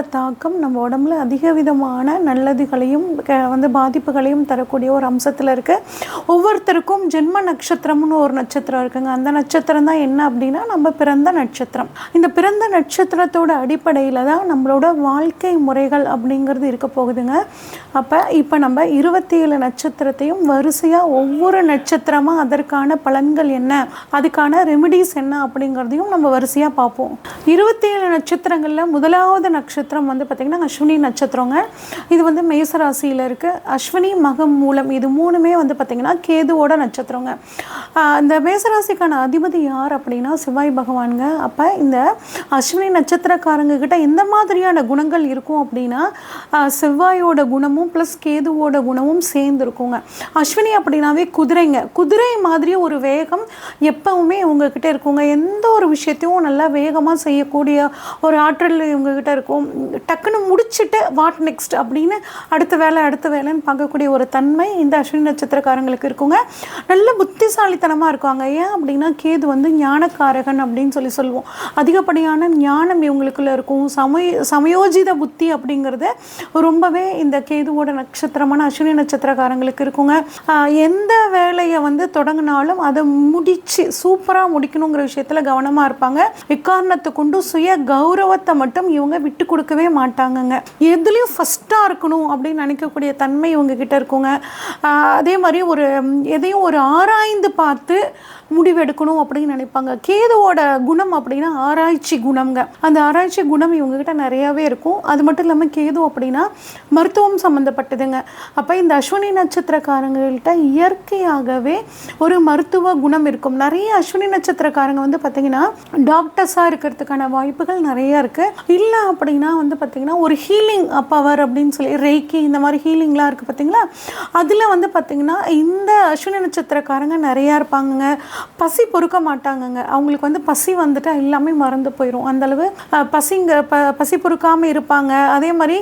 தாக்கம் நம்ம உடம்புல அதிக விதமான நல்லதுகளையும் க- வந்து பாதிப்புகளையும் தரக்கூடிய ஒரு அம்சத்தில் இருக்குது ஒவ்வொருத்தருக்கும் ஜென்ம நட்சத்திரம்னு ஒரு நட்சத்திரம் இருக்குங்க. அந்த நட்சத்திரம் தான் என்ன அப்படின்னா நம்ம பிறந்த நட்சத்திரம். இந்த பிறந்த நட்சத்திரத்தோட அடிப்படையில் தான் நம்மளோட வாழ்க்கை முறைகள் அப்படிங்கிறது இருக்க போகுதுங்க. அப்போ இப்போ நம்ம இருபத்தி ஏழு நட்சத்திரத்தையும் வரிசையாக ஒவ்வொரு நட்சத்திரமாக அதற்கான பலன்கள் என்ன அதுக்கான ரெமிடிஸ் என்ன அப்படிங்கிறதையும் நம்ம வரிசையாக பார்ப்போம். இருபத்தி ஏழு நட்சத்திரங்களில் முதலாவது நட்சத்திரம் வந்து பார்த்திங்கன்னா அஸ்வினி நட்சத்திரங்க. இது வந்து மேசராசியில் இருக்குது அஸ்வினி மகம் மூலம் இது மூணுமே வந்து பார்த்திங்கன்னா கேதுவோட நட்சத்திரங்க. இந்த மேசராசிக்கான அதிபதி யார் அப்படின்னா சிவாய் பகவானுங்க. அப்போ இந்த அஸ்வினி நட்சத்திரக்காரங்க கிட்ட எந்த மாதிரியான குணங்கள் இருக்கும் அப்படின்னா செவ்வாயோட குணமும் ப்ளஸ் கேதுவோட குணமும் சேர்ந்து இருக்குங்க அஸ்வினி அப்படின்னாவே குதிரைங்க. குதிரை மாதிரி ஒரு வேகம் எப்பவுமே இவங்கக்கிட்ட இருக்குங்க. எந்த ஒரு விஷயத்தையும் நல்லா வேகமாக செய்யக்கூடிய ஒரு ஆற்றல் இவங்கக்கிட்ட இருக்கும். டக்குன்னு முடிச்சுட்டு வாட் நெக்ஸ்ட் அப்படின்னு அடுத்த வேலை அடுத்த வேலைன்னு பார்க்கக்கூடிய ஒரு தன்மை இந்த அஸ்வினி நட்சத்திரக்காரங்களுக்கு இருக்குங்க. நல்ல புத்திசாலித்தனமாக இருக்காங்க. ஏன் அப்படின்னா கேது வந்து ஞானக்காரகன் அப்படின்னு சொல்லி சொல்லுவோம். அதிகப்படியான ஞானம் இவங்களுக்குள்ள இருக்கும். சமய சமயோஜித புத்தி அப்படிங்கிறது ரொம்பவே இந்த கேதுவோட நட்சத்திரமான அஸ்வினி நட்சத்திரக்காரங்களுக்கு இருக்குங்க. எந்த வேலையை வந்து தொடங்கினாலும் அதை முடிச்சு சூப்பராக முடிக்கணுங்கிற விஷயத்தில் கவனமாக இருப்பாங்க. இக்காரணத்துக்கு கொண்டு சுய கௌரவத்தை மட்டும் இவங்க விட்டு கொடுக்கவே மாட்டாங்கங்க. எதுலேயும் ஃபஸ்ட்டாக இருக்கணும் அப்படின்னு நினைக்கக்கூடிய தன்மை இவங்கக்கிட்ட இருக்குங்க. அதே மாதிரி ஒரு எதையும் ஒரு ஆராய்ந்து பார்த்து முடிவெடுக்கணும் அப்படின்னு நினைப்பாங்க. கேதுவோட குணம் அப்படின்னா ஆராய்ச்சி குணம்ங்க. அந்த ஆராய்ச்சி குணம் இவங்ககிட்ட நிறையாவே இருக்கும். அது மட்டும் இல்லாமல் கேது அப்படின்னா மருத்துவம் சம்மந்தப்பட்டதுங்க அப்போ இந்த அஸ்வினி நட்சத்திரக்காரங்கள்ட்ட இயற்கையாகவே ஒரு மருத்துவ குணம் இருக்கும். நிறைய அஸ்வினி நட்சத்திரக்காரங்க வந்து பார்த்திங்கன்னா டாக்டர்ஸாக இருக்கிறதுக்கான வாய்ப்புகள் நிறையா இருக்குது இல்லை அப்படின்னா வந்து பார்த்திங்கன்னா ஒரு ஹீலிங் பவர் அப்படின்னு சொல்லி ரேக்கி இந்த மாதிரி ஹீலிங்லாம் இருக்குது பார்த்திங்களா அதில் வந்து பார்த்திங்கன்னா இந்த அஸ்வினி நட்சத்திரக்காரங்க நிறையா இருப்பாங்கங்க. பசி பொறுக்க மாட்டாங்கங்க. அவங்களுக்கு வந்து பசி வந்துட்டு எல்லாமே மறந்து போயிடும் அந்தளவு பசிங்க ப பசி பொறுக்காமல் இருப்பாங்க. அதே மாதிரி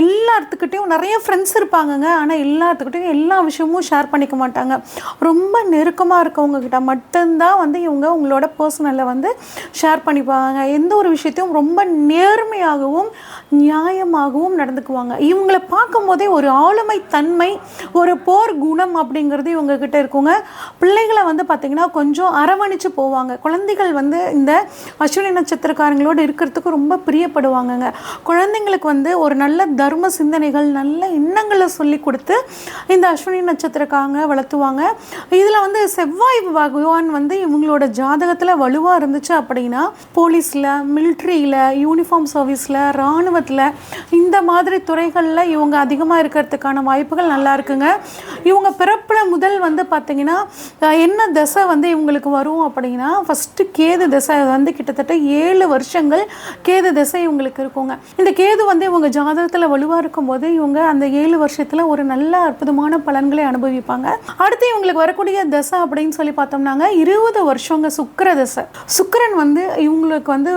எல்லாத்துக்கிட்டேயும் நிறைய ஃப்ரெண்ட்ஸ் இருப்பாங்கங்க. ஆனால் எல்லாத்துக்கிட்டையும் எல்லா விஷயமும் ஷேர் பண்ணிக்க மாட்டாங்க. ரொம்ப நெருக்கமாக இருக்கவங்க கிட்ட மட்டும்தான் வந்து இவங்க உங்களோட பர்சனலை வந்து ஷேர் பண்ணிப்பாங்க. எந்த ஒரு விஷயத்தையும் ரொம்ப நேர்மையாகவும் நியாயமாகவும் நடந்துக்குவாங்க. இவங்களை பார்க்கும்போதே ஒரு ஆளுமை தன்மை ஒரு போர் குணம் அப்படிங்கிறது இவங்கக்கிட்ட இருக்குங்க. பிள்ளைகளை வந்து பார்த்திங்கன்னா கொஞ்சம் அரவணைச்சு போவாங்க. குழந்தைகள் வந்து இந்த அஸ்வினி நட்சத்திரக்காரங்களோடு இருக்கிறதுக்கு ரொம்ப பிரியப்படுவாங்கங்க. குழந்தைங்களுக்கு வந்து ஒரு நல்ல தர்ம சிந்தனைகள் நல்ல எண்ணங்களை சொல்லி கொடுத்து இந்த அஸ்வினி நட்சத்திரக்காரங்க வளர்த்துவாங்க. இதில் வந்து செவ்வாய் பகவான் வந்து இவங்களோட ஜாதகத்தில் வலுவாக இருந்துச்சு அப்படின்னா போலீஸில் மிலிட்ரியில் யூனிஃபார்ம் சர்வீஸில் இராணுவத்தில் இந்த மாதிரி துறைகளில் இவங்க அதிகமாக இருக்கிறதுக்கான வாய்ப்புகள் நல்லா இருக்குங்க. இவங்க பிறப்பில் முதல் வந்து பார்த்தீங்கன்னா என்ன தசை வந்து இவங்களுக்கு வரும் அப்படின்னா ஃபஸ்ட்டு கேது தசை வந்து கிட்டத்தட்ட ஏழு வருஷங்கள் கேது தசை இவங்களுக்கு இருக்குங்க. இந்த கேது வந்து இவங்க ஜாதகத்தில் வலுவாக இருக்கும்போது இவங்க அந்த ஏழு வருஷத்தில் ஒரு நல்ல அற்புதமான பலன்களை அனுபவிப்பாங்க. அடுத்து இவங்களுக்கு வரக்கூடிய தசை அப்படின்னு சொல்லி பார்த்தோம்னாங்க இருபது வருஷங்க சுக்கர தசை. சுக்கரன் வந்து இவங்களுக்கு வந்து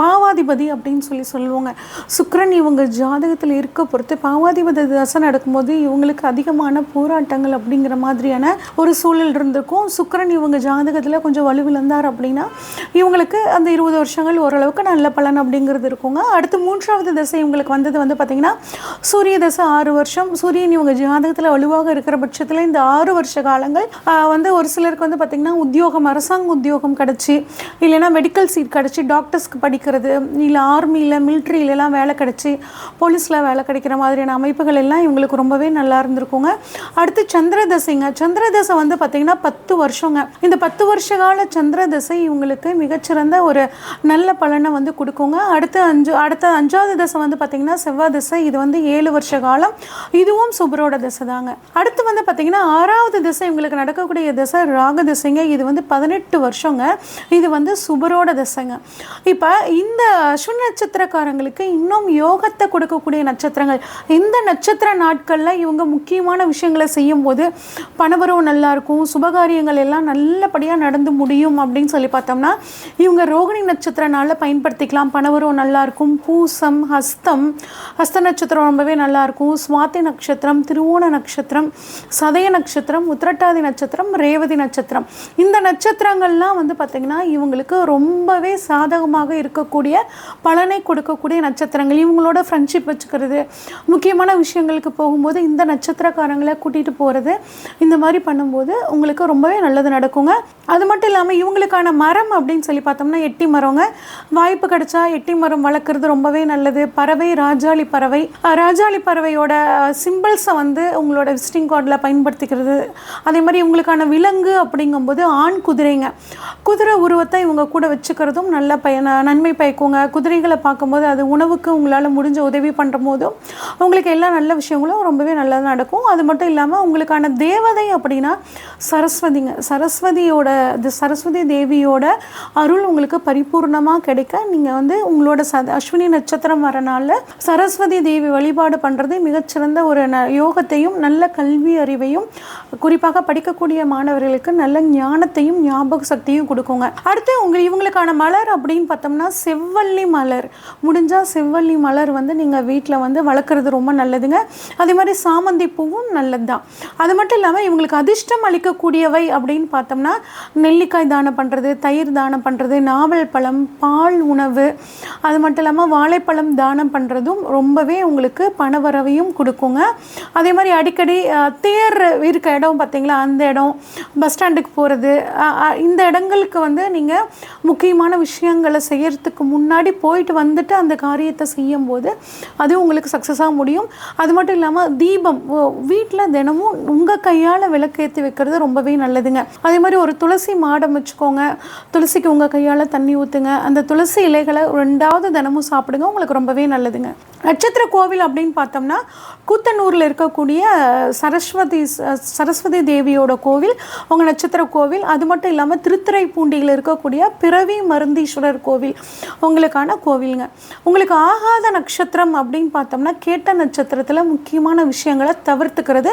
பாவாதிபதி அப்படின்னு சொல்லி சொல்லுவாங்க. சுக்கிரன் இவங்க ஜாதகத்தில் இருக்க பொறுத்து பாவாதிபத தசை நடக்கும்போது இவங்களுக்கு அதிகமான போராட்டங்கள் அப்படிங்கிற மாதிரியான ஒரு சூழல் இருந்திருக்கும். சுக்கரன் இவங்க ஜாதகத்தில் கொஞ்சம் வலுவிழந்தார் அப்படின்னா இவங்களுக்கு அந்த இருபது வருஷங்கள் ஓரளவுக்கு நல்ல பலன் அப்படிங்கிறது இருக்குங்க. அடுத்து மூன்றாவது தசை இவங்களுக்கு வந்தது வந்து பார்த்திங்கன்னா சூரிய தசை ஆறு வருஷம். சூரியன் இவங்க ஜாதகத்தில் வலுவாக இருக்கிற பட்சத்தில் இந்த ஆறு வருஷ காலங்கள் வந்து ஒரு சிலருக்கு வந்து பார்த்திங்கன்னா உத்தியோகம் அரசாங்க உத்தியோகம் கிடச்சி இல்லைன்னா மெடிக்கல் சீட் கிடச்சி டாக்டர்ஸ்க்கு படிக்கிறது இல்லை ஆர்மியில் மிலிட்ரியிலலாம் வேலை கிடச்சி போலீஸில் வேலை கிடைக்கிற மாதிரியான அமைப்புகள் எல்லாம் இவங்களுக்கு ரொம்பவே நல்லா இருந்திருக்குங்க. அடுத்து சந்திர தசைங்க சந்திர தசை வந்து பார்த்திங்கன்னா பத்து வருஷங்க. இந்த பத்து வருஷ கால சந்திர தசை இவங்களுக்கு மிகச்சிறந்த ஒரு நல்ல பலனை வந்து கொடுக்குங்க. அடுத்து அஞ்சு அடுத்த அஞ்சாவது தசை வந்து பார்த்திங்கன்னா செவ்வாய் தசை. இது வந்து ஏழு வருஷ காலம். இதுவும் சுபரோட தசை தாங்க. அடுத்து வந்து பார்த்திங்கன்னா ஆறாவது திசை இவங்களுக்கு நடக்கக்கூடிய திசை ராக திசைங்க. இது வந்து பதினெட்டு வருஷங்க. இது வந்து சுபரோட திசைங்க. இப்போ இந்த அஸ்வினி வாழ்களுக்கு இன்னும் யோகத்தை கொடுக்கக்கூடிய நட்சத்திரங்கள். இந்த நட்சத்திர நாட்களில் இவங்க முக்கியமான விஷயங்களை செய்யும்போது பணவரவு நல்லாயிருக்கும் சுபகாரியங்கள் எல்லாம் நல்லபடியாக நடந்து முடியும் அப்படின்னு சொல்லி பார்த்தோம்னா இவங்க ரோகிணி நட்சத்திரனால் பயன்படுத்திக்கலாம். பணவரவு நல்லாயிருக்கும் பூசம் ஹஸ்தம் ஹஸ்த நட்சத்திரம் ரொம்பவே நல்லாயிருக்கும் சுவாத்தி சுவாதி நட்சத்திரம் திருவோண நட்சத்திரம் சதய நட்சத்திரம் உத்திரட்டாதி நட்சத்திரம் ரேவதி நட்சத்திரம். இந்த நட்சத்திரங்கள்லாம் வந்து பார்த்திங்கன்னா இவங்களுக்கு ரொம்பவே சாதகமாக இருக்கக்கூடிய பலனை கொடுக்கக்கூடிய நட்சத்திரங்கள் இவங்களோட ஃப்ரெண்ட்ஷிப் வச்சுக்கிறது முக்கியமான விஷயங்களுக்கு போகும்போது இந்த நட்சத்திரக்காரங்களை கூட்டிகிட்டு போகிறது இந்த மாதிரி பண்ணும்போது உங்களுக்கு ரொம்பவே நல்லது நடக்குங்க. அது மட்டும் இல்லாமல் இவங்களுக்கான மரம் அப்படின்னு சொல்லி பார்த்தோம்னா எட்டி மரங்க. வாய்ப்பு கிடைச்சா எட்டி மரம் வளர்க்குறது ரொம்பவே நல்லது. பறவை ராஜாளி பறவை. ராஜாளி பறவையோட சிம்பிள்ஸை வந்து உங்களோட விசிட்டிங் கார்டில் பயன்படுத்திக்கிறது. அதே மாதிரி இவங்களுக்கான விலங்கு அப்படிங்கும்போது ஆண் குதிரைங்க. குதிரை உருவத்தை இவங்க கூட வச்சுக்கிறதும் நல்ல பயன நன்மை பயக்குங்க. குதிரைகளை பார்க்கும்போது அது உணவுக்கு உங்களால் முடிஞ்ச உதவி பண்ணுற போதும் உங்களுக்கு எல்லா நல்ல விஷயங்களும் ரொம்பவே நல்லதாக நடக்கும். அது மட்டும் இல்லாமல் உங்களுக்கான தேவதை அப்படின்னா சரஸ்வதிங்க. சரஸ்வதியோட இது சரஸ்வதி தேவியோட அருள் உங்களுக்கு பரிபூர்ணமாக கிடைக்க நீங்கள் வந்து உங்களோட ச அஸ்வினி நட்சத்திரம் வரனால சரஸ்வதி தேவி வழிபாடு பண்ணுறது மிகச்சிறந்த ஒரு ந யோகத்தையும் நல்ல கல்வி அறிவையும் குறிப்பாக படிக்கக்கூடிய மாணவர்களுக்கு நல்ல ஞானத்தையும் ஞாபக சக்தியும் கொடுக்குங்க. அடுத்து உங்க இவங்களுக்கான மலர் அப்படின்னு பார்த்தோம்னா செவ்வள்ளி மலர். ரோஜா செவ்வள்ளி மலர் வந்து நீங்கள் வீட்டில் வந்து வளர்க்குறது ரொம்ப நல்லதுங்க. அதே மாதிரி சாமந்தி பூவும் நல்லது தான் அது மட்டும் இல்லாமல் இவங்களுக்கு அதிர்ஷ்டம் அளிக்கக்கூடியவை அப்படின்னு பார்த்தோம்னா நெல்லிக்காய் தானம் பண்ணுறது தயிர் தானம் பண்ணுறது நாவல் பழம் பால் உணவு. அது மட்டும் இல்லாமல் வாழைப்பழம் தானம் பண்ணுறதும் ரொம்பவே உங்களுக்கு பணவரவையும் கொடுக்குங்க. அதே மாதிரி அடிக்கடி தேர் இருக்க இடம் பார்த்தீங்களா அந்த இடம் பஸ் ஸ்டாண்டுக்கு போகிறது இந்த இடங்களுக்கு வந்து நீங்கள் முக்கியமான விஷயங்களை செய்கிறதுக்கு முன்னாடி போயிட்டு வந்துட்டு அந்த காரியத்தை செய்யும்போது அது உங்களுக்கு சக்ஸஸாக முடியும். அது மட்டும் இல்லாமல் தீபம் வீட்டில் தினமும் உங்கள் கையால் விளக்கேற்றி வைக்கிறது ரொம்பவே நல்லதுங்க. அதே மாதிரி ஒரு துளசி மாடம் வச்சுக்கோங்க. துளசிக்கு உங்கள் கையால் தண்ணி ஊற்றுங்க அந்த துளசி இலைகளை ரெண்டாவது தினமும் சாப்பிடுங்க. உங்களுக்கு ரொம்பவே நல்லதுங்க. நட்சத்திர கோவில் அப்படின்னு பார்த்தோம்னா கூத்தனூரில் இருக்கக்கூடிய சரஸ்வதி சரஸ்வதி தேவியோட கோவில் உங்கள் நட்சத்திர கோவில் அது மட்டும் இல்லாமல் திருத்துறைப்பூண்டியில் இருக்கக்கூடிய பிறவி மருந்தீஸ்வரர் கோவில் உங்களுக்கான கோவிலுங்க. உங்களுக்கு ஆகாத நட்சத்திரம் அப்படின்னு பார்த்தோம்னா கேட்ட நட்சத்திரத்தில் முக்கியமான விஷயங்களை தவிர்த்துக்கிறது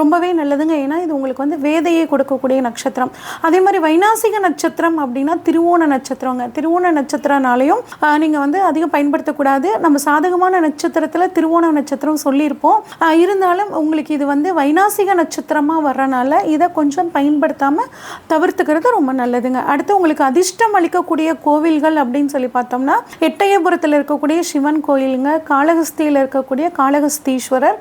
ரொம்பவே நல்லதுங்க. ஏன்னா இது உங்களுக்கு வந்து வேதையை கொடுக்கக்கூடிய நட்சத்திரம். அதே மாதிரி வைநாசிக நட்சத்திரம் அப்படின்னா திருவோண நட்சத்திரங்க. திருவோண நட்சத்திரனாலையும் நீங்கள் வந்து அதிகம் பயன்படுத்தக்கூடாது. நம்ம சாதகமான நட்சத்திரத்தில் திருவோண நட்சத்திரம் சொல்லியிருப்போம். இருந்தாலும் உங்களுக்கு இது வந்து வைநாசிக நட்சத்திரமாக வர்றனால இதை கொஞ்சம் பயன்படுத்தாமல் தவிர்த்துக்கிறது ரொம்ப நல்லதுங்க. அடுத்து உங்களுக்கு அதிர்ஷ்டம் அளிக்கக்கூடிய கோவில்கள் அப்படின்னு சொல்லி பார்த்தோம்னா எட்டயபுரத்தில் இருக்கக்கூடிய சிவன் கோயிலுங்க காளகஸ்தியில் இருக்கக்கூடிய காளகஸ்தீஸ்வரர்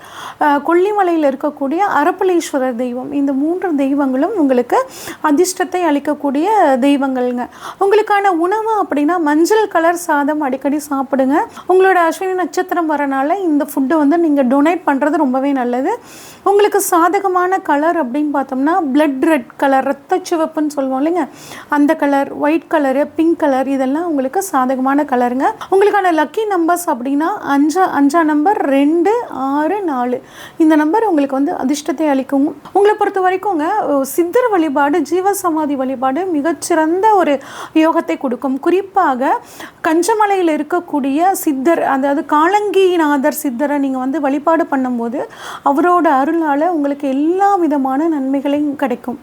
கொல்லிமலையில் இருக்கக்கூடிய அரப்பளீஸ்வரர் தெய்வம். இந்த மூன்று தெய்வங்களும் உங்களுக்கு அதிர்ஷ்டத்தை அளிக்கக்கூடிய தெய்வங்கள்ங்க. உங்களுக்கான உணவு அப்படின்னா மஞ்சள் கலர் சாதம் அடிக்கடி சாப்பிடுங்க. உங்களோட அஸ்வினி நட்சத்திரம் வரனால இந்த ஃபுட்டை வந்து நீங்கள் டொனேட் பண்ணுறது ரொம்பவே நல்லது. உங்களுக்கு சாதகமான கலர் அப்படின்னு பார்த்தோம்னா பிளட் ரெட் கலர் ரத்த சிவப்புன்னு சொல்லுவோம் இல்லைங்க? அந்த colour white colour pink colour இதெல்லாம் உங்களுக்கு சாதகமான கலருங்க உங்களுக்கான லக்கி நம்பர்ஸ் அப்படின்னா அஞ்சா அஞ்சா நம்பர் ரெண்டு ஆறு நாலு. இந்த நம்பர் உங்களுக்கு வந்து அதிர்ஷ்டத்தை அளிக்கும். உங்களை பொறுத்த வரைக்குங்க சித்தர் வழிபாடு ஜீவசமாதி வழிபாடு மிகச்சிறந்த ஒரு யோகத்தை கொடுக்கும். குறிப்பாக கஞ்சமலையில் இருக்கக்கூடிய சித்தர் அதாவது காலங்கிநாதர் சித்தரை நீங்கள் வந்து வழிபாடு பண்ணும்போது அவரோட அருளால் உங்களுக்கு எல்லா விதமான நன்மைகளையும் கிடைக்கும்.